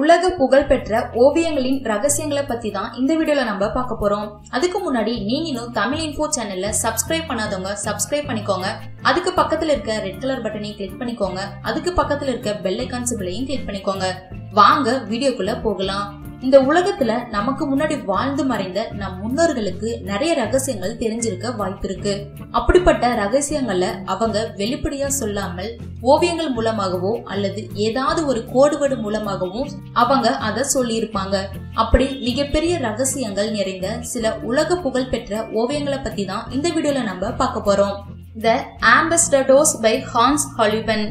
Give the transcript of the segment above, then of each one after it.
உலக புகழ்பெற்ற ஓவியங்களின் ரகசியங்களை பத்தி தான் இந்த வீடியோல நம்ம பார்க்க போறோம். அதுக்கு முன்னாடி நீங்களும் இன்னும் தமிழ் இன்ஃபோ சேனல்ல சப்ஸ்கிரைப் பண்ணாதவங்க சப்ஸ்கிரைப் பண்ணிக்கோங்க. அதுக்கு பக்கத்துல இருக்க ரெட் கலர் பட்டனையும் கிளிக் பண்ணிக்கோங்க. அதுக்கு பக்கத்துல இருக்க பெல் ஐக்கான் சிபிளையும் கிளிக் பண்ணிக்கோங்க. வாங்க வீடியோக்குள்ள போகலாம். இந்த உலகத்துல நமக்கு முன்னாடி வாழ்ந்து மறைந்த நம் முன்னோர்களுக்கு நிறைய ரகசியங்கள் தெரிஞ்சிருக்க வாய்ப்பிருக்கு அப்படிப்பட்ட ரகசியங்களை அவங்க வெளிப்படையா சொல்லாமல் ஓவியங்கள் மூலமாகவோ அல்லது ஏதாவது ஒரு கோடுவடு மூலமாகவும் அவங்க அதை சொல்லியிருப்பாங்க. அப்படி மிகப்பெரிய ரகசியங்கள் நிறைந்த சில உலக புகழ் பெற்ற ஓவியங்களை பத்தி தான் இந்த வீடியோல நம்ம பார்க்க போறோம். த ஆம்பஸ்டடோஸ் பை ஹான்ஸ் ஹாலிவன்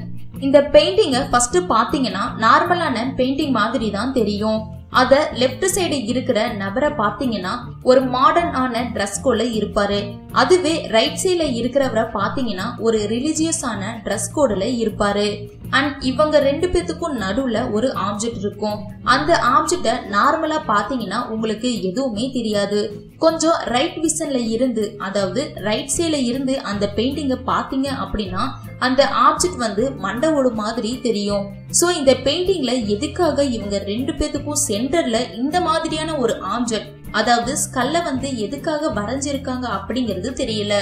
இந்த பெயிண்டிங்க ஃபர்ஸ்ட் பாத்தீங்கன்னா நார்மலான பெயிண்டிங் மாதிரி தான் தெரியும். அத லெப்ட் சைடு இருக்கிற நபரை பாத்தீங்கன்னா ஒரு மாடர்ன் ஆன ட்ரெஸ் கோட்ல இருப்பாரு. அதுவே ரைட் சைட்ல இருக்கிறவரை பாத்தீங்கன்னா ஒரு ரிலிஜியஸான ட்ரெஸ் கோடுல இருப்பாரு. அண்ட் இவங்க ரெண்டு பேத்துக்கும் நடுவுல ஒரு ஆப்ஜெக்ட் இருக்கும். அந்த ஆப்ஜெக்ட நார்மலா பாத்தீங்கன்னா உங்களுக்கு எதுவுமே தெரியாது. கொஞ்சம் ரைட் விசன்ல இருந்து அதாவது ரைட் சைட்ல இருந்து அந்த பெயிண்டிங்க பாத்தீங்க அப்படின்னா அந்த ஆப்ஜெக்ட் வந்து மண்டவோடு மாதிரி தெரியும். சோ இந்த பெயிண்டிங்ல எதுக்காக இவங்க ரெண்டு பேத்துக்கும் சென்டர்ல இந்த மாதிரியான ஒரு ஆப்ஜெக்ட் அதாவது ஸ்கல்ல வந்து எதுக்காக வரைஞ்சிருக்காங்க அப்படிங்கிறது தெரியல.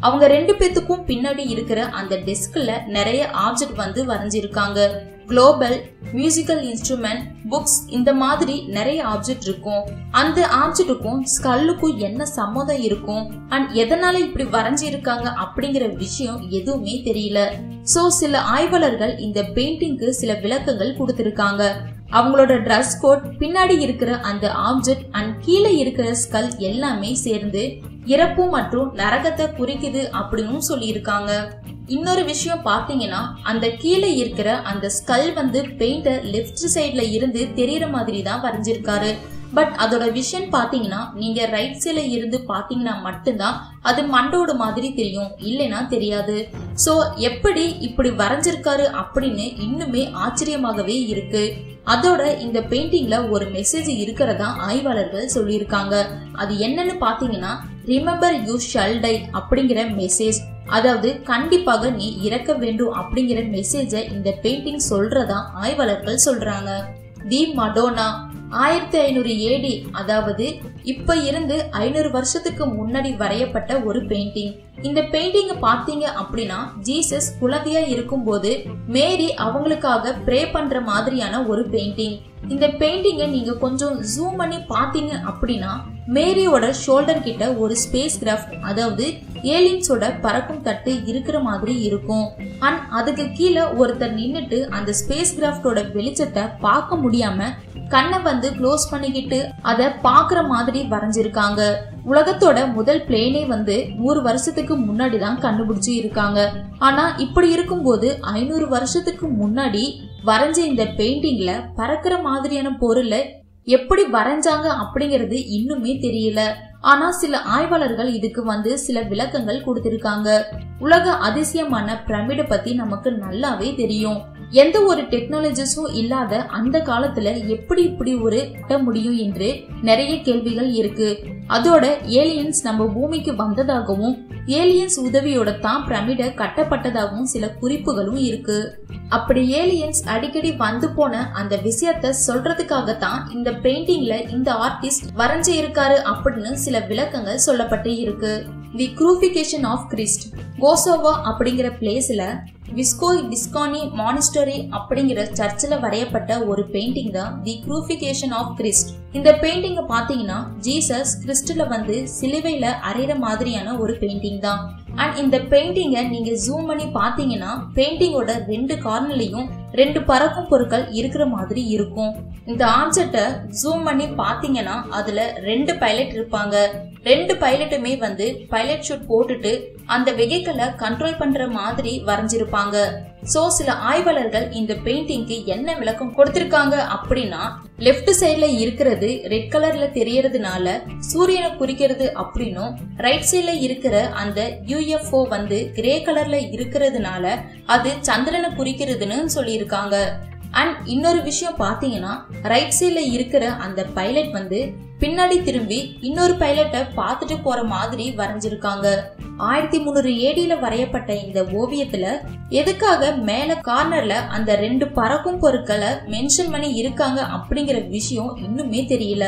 அவங்க ரெண்டு பேத்துக்கும் பின்னாடி இருக்கிற அந்த டெஸ்க்ல நிறைய ஆப்ஜெக்ட் வந்து வரைஞ்சிருக்காங்க. குளோபல் மியூசிக்கல் இன்ஸ்ட்ருமெண்ட் புக்ஸ் இந்த மாதிரி நிறைய ஆப்ஜெக்ட் இருக்கும். அந்த ஆப்ஜெக்ட்டுக்கும் ஸ்கல்லுக்கும் என்ன சம்மதம் இருக்கும்? அண்ட் எதனால இப்படி வரைஞ்சிருக்காங்க அப்படிங்கிற விஷயம் எதுவுமே தெரியல. சோ சில ஆய்வாளர்கள் இந்த பெயிண்டிங்க்கு சில விளக்கங்கள் கொடுத்திருக்காங்க. அவங்களோட ட்ரெஸ் கோட் பின்னாடி இருக்கிற அந்த ஆப்ஜெக்ட் அண்ட் கீழே இருக்கிற ஸ்கல் எல்லாமே சேர்ந்து இறப்பு மற்றும் நரகத்தை குறிக்குது அப்படின்னு சொல்லியிருக்காங்க. இன்னொரு விஷயம் பாத்தீங்கன்னா அந்த கீழே இருக்கிற அந்த ஸ்கல் வந்து பெயிண்டர் லெஃப்ட் சைட்ல இருந்து தெரியற மாதிரி தான் வரைஞ்சிருக்காரு. பட் அதோட விஷன் பாத்தீங்கன்னா நீங்க ரைட் சைட்ல இருந்து பாத்தீங்கன்னா மட்டும்தான் அது மண்டோட மாதிரி தெரியும். இல்லைன்னா தெரியாது. சோ எப்படி இப்படி வரைஞ்சிருக்காரு அப்படின்னு இன்னுமே ஆச்சரியமாகவே இருக்கு. அதோட இந்த பெயிண்டிங்ல ஒரு மெசேஜ் இருக்கிறதா ஆய்வாளர்கள் சொல்லியிருக்காங்க. அது என்னன்னு பாத்தீங்கன்னா ரிமெம்பர் யூ ஷல் டை அப்படிங்கிற மெசேஜ் அதாவது கண்டிப்பாக நீ இறக்க வேண்டும் அப்படிங்கிற மெசேஜ இந்த பெயிண்டிங் சொல்றதா ஆய்வாளர்கள் சொல்றாங்க. தி மடோனா ஆயிரத்தி ஐநூறு ஏடி அதாவது இப்ப இருந்து ஐநூறு வருஷத்துக்கு முன்னாடி வரையப்பட்ட ஒரு பெயிண்டிங் இந்த பெயிண்டிங் பாத்தீங்க அப்படின்னா ஜீசஸ் குழந்தையா இருக்கும்போது மேரி அவங்களுக்காக ப்ரே பண்ற மாதிரியான ஒரு பெயிண்டிங் இந்த பெயிண்டிங்கை நீங்க கொஞ்சம் ஜூம் பண்ணி பாத்தீங்க அப்படின்னா மேரியோட ஷோல்டர் கிட்ட ஒரு ஸ்பேஸ் கிராஃப்ட் அதாவது ஏலியன்ஸோட பறக்கும் தட்டு இருக்கிற மாதிரி இருக்கும். அண்ட் அதுக்கு கீழே ஒருத்தர் நின்னுட்டு அந்த ஸ்பேஸ் கிராஃப்டோட வெளிச்சத்தை பார்க்க முடியாம கண்ணை வந்து க்ளோஸ் பண்ணிக்கிட்டு அதை பாக்குற மாதிரி வரைஞ்சிருக்காங்க. உலகத்தோட முதல் பிளேனே வந்து நூறு வருஷத்துக்கு முன்னாடி தான் கண்டுபிடிச்சு இருக்காங்க. ஆனா இப்படி இருக்கும்போது ஐநூறு வருஷத்துக்கு முன்னாடி வரைஞ்ச இந்த பெயிண்டிங்ல பறக்கிற மாதிரியான பொருளை எப்படி வரைஞ்சாங்க அப்படிங்கிறது இன்னுமே தெரியல. ஆனா சில ஆய்வாளர்கள் இதுக்கு வந்து சில விளக்கங்கள் கொடுத்திருக்காங்க. உலக அதிசயமான பிரமிட பத்தி நமக்கு நல்லாவே தெரியும். எந்த ஒரு டெக்னாலஜிஸும் இல்லாத அந்த காலத்துல எப்படி இப்படி ஒரு கட்ட முடியும் என்று நிறைய கேள்விகள் இருக்கு. அதோட ஏலியன்ஸ் நம்ம பூமிக்கு வந்ததாகவும் ஏலியன்ஸ் உதவியோட தான் பிரமிட கட்டப்பட்டதாகவும் சில குறிப்புகளும் இருக்கு. அப்படி ஏலியன்ஸ் அடிக்கடி வந்து போன அந்த விஷயத்த சொல்றதுக்காகத்தான் இந்த பெயிண்டிங்ல இந்த ஆர்டிஸ்ட் வரைஞ்சு இருக்காரு அப்படின்னு சில விளக்கங்கள் சொல்லப்பட்டு இருக்கு. தி குரூபிகேஷன் ஆஃப் கிறிஸ்ட் கோசோவா அப்படிங்கிற பிளேஸ்ல விஸ்கோ டிஸ்கானி மானிஸ்டரி அப்படிங்கிற சர்ச்சில் வரையப்பட்ட ஒரு பெயிண்டிங் தான் தி குரூபிகேஷன் ஆஃப் கிறிஸ்ட் இந்த பெயிண்டிங்க பாத்தீங்கன்னா ஜீசஸ் கிறிஸ்டில் வந்து சிலுவையில அறையிற மாதிரியான ஒரு பெயிண்டிங் தான். அண்ட் இந்த பெயிண்டிங்கை நீங்க ஜூம் பண்ணி பாத்தீங்கன்னா பெயிண்டிங்கோட ரெண்டு கார்னர்லையும் ரெண்டு பறக்கும் பொருட்கள் இருக்கிற மாதிரி இருக்கும். இந்த ஆப்ஜெக்டை ஜூம் பண்ணி பாத்தீங்கன்னா அதுல ரெண்டு பைலட் இருப்பாங்க. ரெண்டு பைலட்டுமே வந்து பைலட் ஷூட் போட்டுட்டு அந்த வெஹிக்கிளை கண்ட்ரோல் பண்ற மாதிரி வரைஞ்சிருப்பாங்க. சோ சில ஆய்வாளர்கள் இந்த பெயிண்டிங்க்கு என்ன விளக்கம் கொடுத்திருக்காங்க அப்படின்னா லெஃப்ட் சைட்ல இருக்கிறது ரெட் கலர்ல தெரியறதுனால சூரியனை குறிக்கிறது அப்படின்னும் ரைட் சைட்ல இருக்கிற அந்த யூஎஃப்ஓ வந்து கிரே கலர்ல இருக்கிறதுனால அது சந்திரனை குறிக்கிறதுன்னு சொல்லி இருக்காங்க. அண்ட் இன்னொரு விஷயம் பார்த்தீங்கன்னா ரைட் சைடில் இருக்கிற அந்த பைலட் வந்து பின்னாடி திரும்பி இன்னொரு பைலட்டை பார்த்துட்டு போற மாதிரி வரைஞ்சிருக்காங்க. ஆயிரத்தி முந்நூறு ஏடியில வரையப்பட்ட இந்த ஓவியத்துல எதுக்காக மேல கார்னர்ல அந்த ரெண்டு பறக்கும் பொருட்களை மென்ஷன் பண்ணி இருக்காங்க அப்படிங்கிற விஷயம் இன்னுமே தெரியல.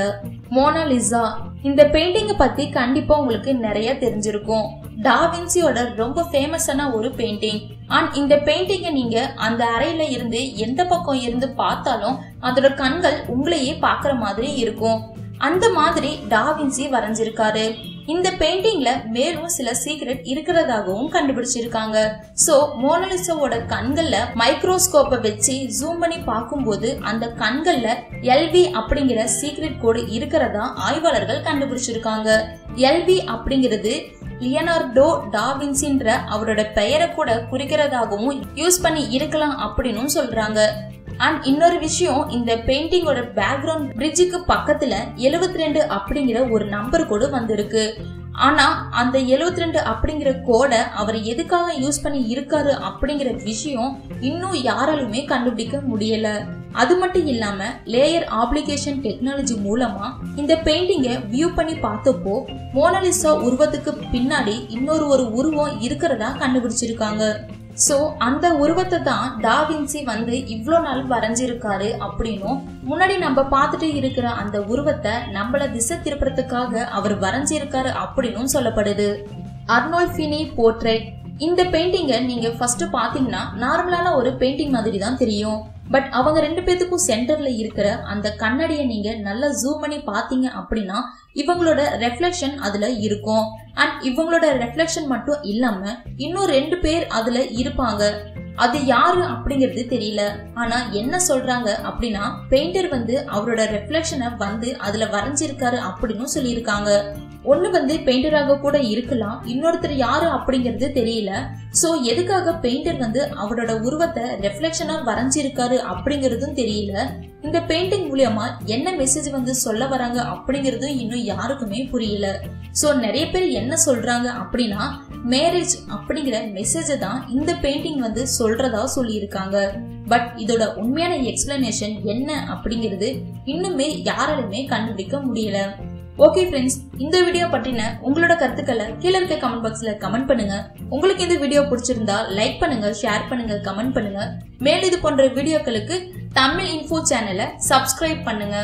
மோனாலிசா இந்த பெயிண்டிங்கை பத்தி கண்டிப்பா உங்களுக்கு நிறைய தெரிஞ்சிருக்கும். டாவின்சியோட ரொம்ப ஃபேமஸான ஒரு பெயிண்டிங் அண்ட் இந்த பெயிண்டிங்கை நீங்க அந்த அறையில இருந்து எந்த பக்கம் இருந்து பார்த்தாலும் அதோட கண்கள் உங்களையே பாக்குற மாதிரி இருக்கும். அந்த மாதிரி டாவின்சி வரைஞ்சிருக்காரு. இந்த பெயிண்டிங்ல மேலும் சில சீக்ரெட் இருக்கிறதாகவும் கண்டுபிடிச்சிருக்காங்க. சோ மோனலிசாவோட கண்கள்ல மைக்ரோஸ்கோப்பை வச்சு ஜூம் பண்ணி பார்க்கும்போது அந்த கண்கள்ல எல்வி அப்படிங்கிற சீக்ரெட் கோடு இருக்கிறதா ஆய்வாளர்கள் கண்டுபிடிச்சிருக்காங்க. எல்வி அப்படிங்கிறது லியனார்டோ டாவின்சின்ற அவரோட பெயரை கூட குறிக்கிறதாகவும் யூஸ் பண்ணி இருக்கலாம் அப்படின்னு சொல்றாங்க. அண்ட் இன்னொரு விஷயம் இந்த பெயிண்டிங்கோட பேக்ரவுண்ட் பிரிட்ஜுக்கு பக்கத்துல எழுபத்தி ரெண்டு அப்படிங்கிற ஒரு நம்பர் கூட வந்திருக்கு. ஆனா அந்த எழுபத்தி ரெண்டு அப்படிங்கிற கோடை அவர் எதுக்காக யூஸ் பண்ணி இருக்காரு அப்படிங்கிற விஷயம் இன்னும் யாராலுமே கண்டுபிடிக்க முடியல. அது மட்டும் இல்லாம லேயர் ஆப்ளிகேஷன் டெக்னாலஜி மூலமா இந்த பெயிண்டிங்கை வியூ பண்ணி பார்த்தப்போ மோனலிசா உருவத்துக்கு பின்னாடி இன்னொரு ஒரு உருவம் இருக்கிறதா கண்டுபிடிச்சிருக்காங்க. ஸோ அந்த உருவத்தை தான் டாவின்சி வந்து இவ்வளோ நாள் வரைஞ்சிருக்காரு அப்படின்னும் முன்னாடி நம்ம பார்த்துட்டு இருக்கிற அந்த உருவத்தை நம்மள திசை திருப்புறதுக்காக அவர் வரைஞ்சிருக்காரு அப்படின்னும் சொல்லப்படுது. அர்னோல்ஃபினி போர்ட்ரேட் இந்த பெயிண்டிங்கை நீங்க ஃபர்ஸ்ட் பாத்தீங்கன்னா நார்மலான ஒரு பெயிண்டிங் மாதிரி தான் தெரியும். பட் அவங்க ரெண்டு பேத்துக்கும் சென்டர்ல இருக்கிற அந்த கண்ணாடியை நீங்க நல்லா ஜூம் பண்ணி பாத்தீங்க அப்படின்னா இவங்களோட ரெஃப்ளெக்ஷன் அதுல இருக்கும். அண்ட் இவங்களோட ரெஃப்ளெக்ஷன் மட்டும் இல்லாம இன்னும் ரெண்டு பேர் அதுல இருப்பாங்க. அது யாரு அப்படிங்கிறது தெரியல. ஆனா என்ன சொல்றாங்க அப்படின்னா பெயிண்டர் வந்து அவரோட ரெஃப்ளெக்ஷனை வந்து அதுல வரைஞ்சிருக்காரு அப்படின்னு சொல்லியிருக்காங்க. ஒன்று வந்து பெயிண்டராக கூட இருக்கலாம் இன்னொருத்தர் யாரு அப்படிங்கிறது தெரியல. ஸோ எதுக்காக பெயிண்டர் வந்து அவரோட உருவத்தை ரெஃப்ளெக்ஷனாக வரைஞ்சிருக்காரு அப்படிங்கிறதும் தெரியல. இந்த பெயிண்டிங் மூலியமா என்ன மெசேஜ் வந்து சொல்ல வராங்க அப்படிங்கிறதும் இன்னும் யாருக்குமே புரியல. ஸோ நிறைய பேர் என்ன சொல்றாங்க அப்படின்னா மேரேஜ் அப்படிங்கிற மெசேஜை தான் இந்த பெயிண்டிங் வந்து சொல்றதா சொல்லியிருக்காங்க. பட் இதோட உண்மையான எக்ஸ்பிளனேஷன் என்ன அப்படிங்கிறது இன்னுமே யாராலுமே கண்டுபிடிக்க முடியல. ஓகே ஃப்ரெண்ட்ஸ் இந்த வீடியோ பற்றின உங்களோட கருத்துக்களை கீழே இருக்க கமெண்ட் பாக்ஸ்ல கமெண்ட் பண்ணுங்க. உங்களுக்கு இந்த வீடியோ பிடிச்சிருந்தா லைக் பண்ணுங்க ஷேர் பண்ணுங்க கமெண்ட் பண்ணுங்க. மேலும் இது போன்ற வீடியோக்களுக்கு தமிழ் இன்ஃபோ சேனலை சப்ஸ்கிரைப் பண்ணுங்க.